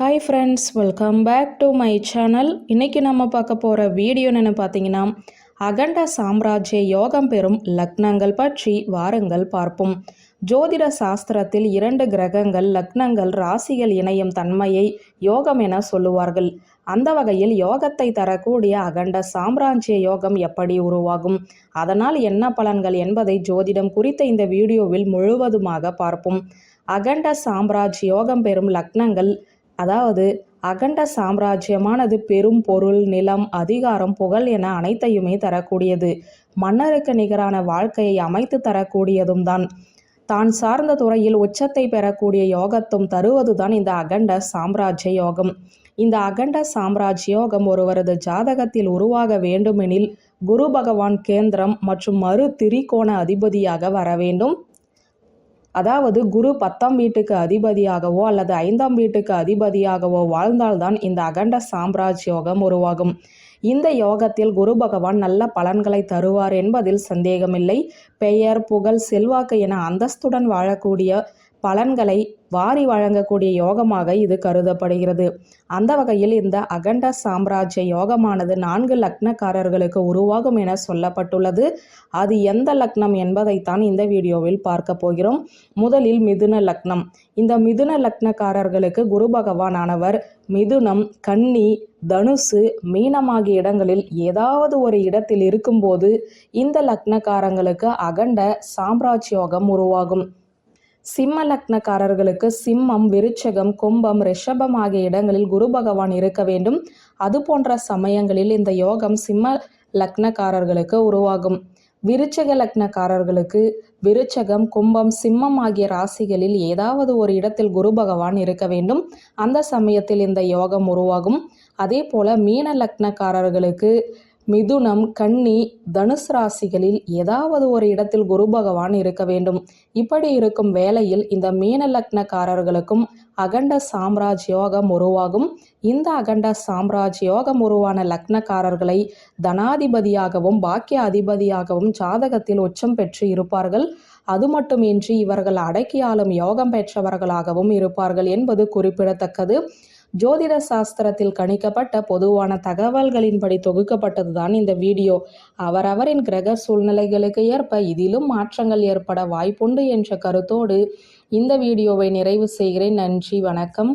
Hi friends welcome back to my channel இன்றைக்கி நம்ம பார்க்க போகிற வீடியோ பார்த்தீங்கன்னா அகண்ட சாம்ராஜ்ய யோகம் பெறும் லக்னங்கள் பற்றி வாருங்கள் பார்ப்போம். ஜோதிட சாஸ்திரத்தில் இரண்டு கிரகங்கள் லக்னங்கள் ராசிகள் இணையும் தன்மையை யோகம் என சொல்லுவார்கள். அந்த வகையில் யோகத்தை தரக்கூடிய அகண்ட சாம்ராஜ்ய யோகம் எப்படி உருவாகும்? அதனால் என்ன பலன்கள் என்பதை ஜோதிடம் குறித்த இந்த வீடியோவில் முழுவதுமாக பார்ப்போம். அகண்ட சாம்ராஜ்ய யோகம் பெறும் லக்னங்கள் அதாவது அகண்ட சாம்ராஜ்யமானது பெரும் பொருள் நிலம் அதிகாரம் புகழ் என அனைத்தையுமே தரக்கூடியது. மன்னருக்கு நிகரான வாழ்க்கையை அமைத்து தரக்கூடியதும் தான். தான் சார்ந்த துறையில் உச்சத்தை பெறக்கூடிய யோகத்தும் தருவதுதான் இந்த அகண்ட சாம்ராஜ்ய யோகம். இந்த அகண்ட சாம்ராஜ்ய யோகம் ஒருவரது ஜாதகத்தில் உருவாக வேண்டுமெனில் குரு பகவான் கேந்திரம் மற்றும் மறு திரிகோண அதிபதியாக வர வேண்டும். அதாவது குரு பத்தாம் வீட்டுக்கு அதிபதியாகவோ அல்லது ஐந்தாம் வீட்டுக்கு அதிபதியாகவோ வாழ்ந்தால்தான் இந்த அகண்ட சாம்ராஜ் யோகம் உருவாகும். இந்த யோகத்தில் குரு பகவான் நல்ல பலன்களை தருவார் என்பதில் சந்தேகமில்லை. பெயர் புகழ் செல்வாக்கு என அந்தஸ்துடன் வாழக்கூடிய பலன்களை வாரி வழங்கக்கூடிய யோகமாக இது கருதப்படுகிறது. அந்த வகையில் இந்த அகண்ட சாம்ராஜ்ய யோகமானது நான்கு லக்னக்காரர்களுக்கு உருவாகும் என சொல்லப்பட்டுள்ளது. அது எந்த லக்னம் என்பதைத்தான் இந்த வீடியோவில் பார்க்க போகிறோம். முதலில் மிதுன லக்னம். இந்த மிதுன லக்னக்காரர்களுக்கு குரு பகவான் ஆனவர் மிதுனம் கன்னி தனுசு மீனம் ஆகிய இடங்களில் ஏதாவது ஒரு இடத்தில் இருக்கும்போது இந்த லக்னக்காரங்களுக்கு அகண்ட சாம்ராஜ்யோகம் உருவாகும். சிம்ம லக்னக்காரர்களுக்கு சிம்மம் விருச்சகம் கும்பம் ரிஷபம் ஆகிய இடங்களில் குரு பகவான் இருக்க வேண்டும். அது போன்ற சமயங்களில் இந்த யோகம் சிம்ம லக்னக்காரர்களுக்கு உருவாகும். விருச்சக லக்னக்காரர்களுக்கு விருச்சகம் கும்பம் சிம்மம் ஆகிய ராசிகளில் ஏதாவது ஒரு இடத்தில் குரு பகவான் இருக்க வேண்டும். அந்த சமயத்தில் இந்த யோகம் உருவாகும். அதே போல மீன லக்னக்காரர்களுக்கு மிதுனம் கன்னி தனுசு ராசிகளில் ஏதாவது ஒரு இடத்தில் குரு பகவான் இருக்க வேண்டும். இப்படி இருக்கும் வேளையில் இந்த மீன லக்னக்காரர்களுக்கும் அகண்ட சாம்ராஜ் யோகம் உருவாகும். இந்த அகண்ட சாம்ராஜ் யோகம் உருவான லக்னக்காரர்களை தனாதிபதியாகவும் பாக்கிய அதிபதியாகவும் ஜாதகத்தில் உச்சம் பெற்று இருப்பார்கள். அது மட்டுமின்றி இவர்கள் அடக்கியாலும் யோகம் பெற்றவர்களாகவும் இருப்பார்கள் என்பது குறிப்பிடத்தக்கது. ஜோதிட சாஸ்திரத்தில் கணிக்கப்பட்ட பொதுவான தகவல்களின்படி தொகுக்கப்பட்டதுதான் இந்த வீடியோ. அவரவரின் கிரக சூழ்நிலைகளுக்கு ஏற்ப இதிலும் மாற்றங்கள் ஏற்பட வாய்ப்புண்டு என்ற கருத்தோடு இந்த வீடியோவை நிறைவு செய்கிறேன். நன்றி வணக்கம்.